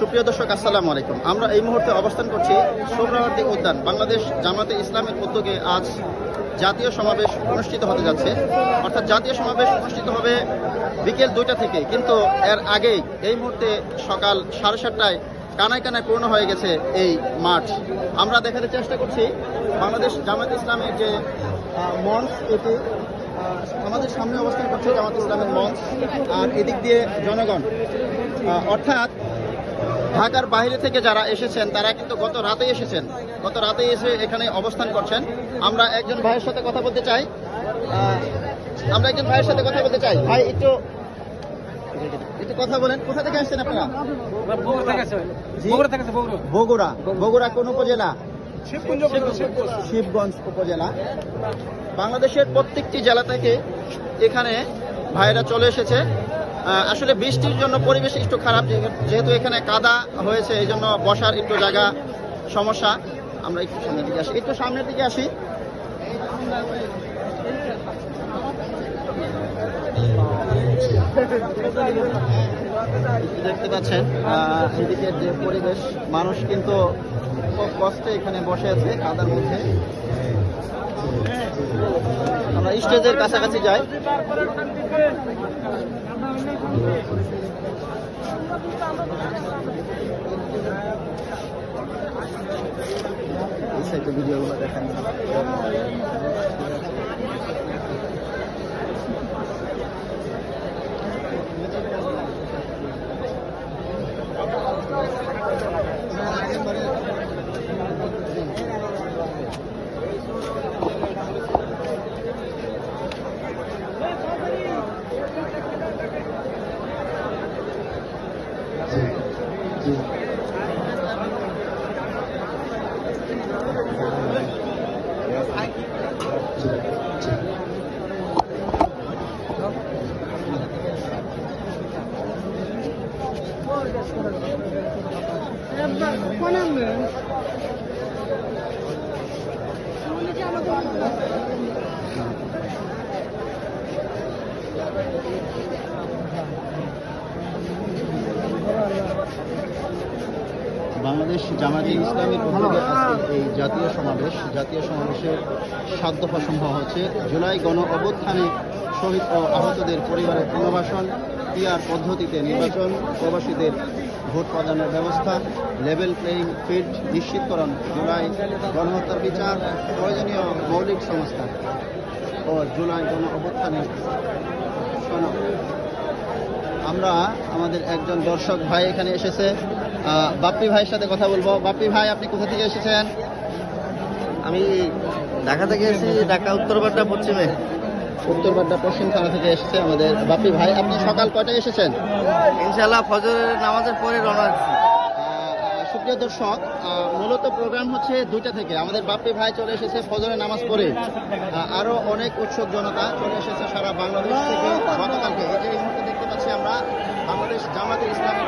সুপ্রিয় দর্শক, আসসালামু আলাইকুম। আমরা এই মুহূর্তে অবস্থান করছি সোহরাওয়ার্দী উদ্যান, বাংলাদেশ জামাতে ইসলামের উদ্যোগে আজ জাতীয় সমাবেশ অনুষ্ঠিত হতে যাচ্ছে। অর্থাৎ জাতীয় সমাবেশ অনুষ্ঠিত হবে বিকেল দুইটা থেকে, কিন্তু এর আগেই এই মুহূর্তে সকাল সাড়ে সাতটায় কানায় কানায় পূর্ণ হয়ে গেছে এই মাঠ আমরা দেখাতে চেষ্টা করছি বাংলাদেশ জামাত ইসলামের যে মঞ্চ, এটি আমাদের সামনে অবস্থান করছে জামাত ইসলামের মঞ্চ, আর এদিক দিয়ে জনগণ। অর্থাৎ ঢাকার বাইরে থেকে যারা এসেছেন, তারা কিন্তু গত রাতে এসেছেন। গত রাতে এসে এখানে অবস্থান করছেন। আমরা একজন ভাইয়ের সাথে কথা বলতে চাই। আমরা একজন ভাইয়ের সাথে কথা বলতে চাই। ভাই, একটু একটু কথা বলেন। কোথা থেকে আসছেন আপনারা? বগুড়া। বগুড়া কোন উপজেলা? শিবগঞ্জ উপজেলা। বাংলাদেশের প্রত্যেকটি জেলা থেকে এখানে ভাইরা চলে এসেছে। আসলে বৃষ্টির জন্য পরিবেশ একটু খারাপ যেহেতু এখানে কাদা হয়েছে এই জন্য বসার একটু জায়গা সমস্যা। আমরা একটু সামনের দিকে আসি। একটু সামনের দিকে আসি। দেখতে পাচ্ছেন আহ, এদিকের যে পরিবেশ মানুষ কিন্তু খুব কষ্টে এখানে বসে আছে কাদার মধ্যে। আমরা স্টেজের কাছাকাছি যাই। এই সাইটে ভিডিওগুলো দেখেন। One on moon. Thank you. Bangladesh জামাতে ইসলামের উদ্যোগে আজকে এই জাতীয় সমাবেশ, জাতীয় সমাবেশের সাত দফা হচ্ছে। জুলাই গণ অভ্যুত্থানে শহীদ ও আহতদের পরিবারের পুনর্বাসন, পিআর পদ্ধতিতে নির্বাচন, প্রবাসীদের ভোট প্রদানের ব্যবস্থা, লেভেল প্লেইং ফিল্ড নিশ্চিতকরণ, জুলাই গণহত্যার বিচার, প্রয়োজনীয় মৌলিক সংস্থা ও জুলাই গণ অভ্যুত্থানের আমরা আমাদের একজন দর্শক ভাই এখানে এসেছে। বাপ্পি ভাইয়ের সাথে কথা বলব। বাপ্পি ভাই আপনি কোথা থেকে এসেছেন? আমি ঢাকা থেকে এসেছি ঢাকা উত্তরপাড়া পশ্চিমে। উত্তর উত্তরবাড্ডা পশ্চিম থানা থেকে এসেছে আমাদের বাপ্পি ভাই। আপনি সকাল কয়টায় এসেছেন? ইনশাল্লাহ ফজরের নামাজের পরে রওনা সুপ্রিয় দর্শক মূলত প্রোগ্রাম হচ্ছে দুইটা থেকে। আমাদের বাপ্পি ভাই চলে এসেছে ফজরের নামাজ পড়ে। আহ, আরও অনেক উৎসুক জনতা চলে এসেছে সারা বাংলাদেশ থেকে। গতকালকে এই যে এই মুহূর্তে দেখতে পাচ্ছি আমরা বাংলাদেশ জামাতে ইসলামের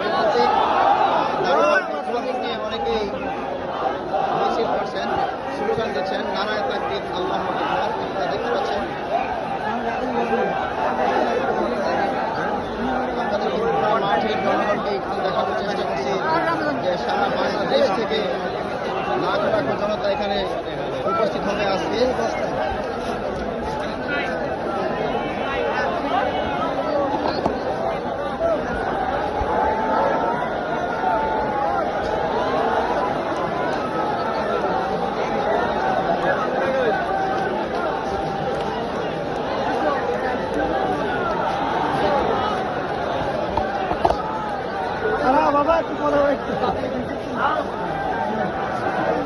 বাংলাদেশ থেকে লাখ লাখ জনতা এখানে উপস্থিত হবে আজকে।